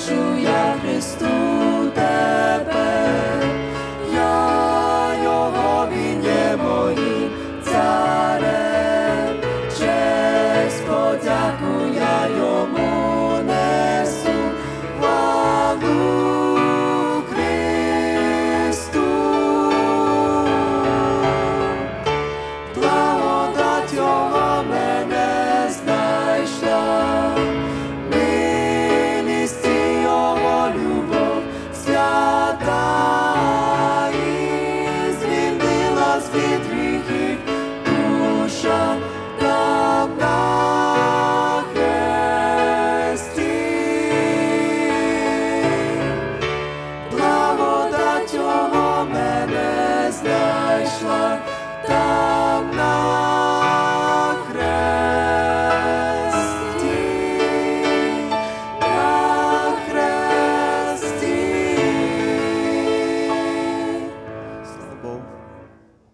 покажу я Христу. вітрі.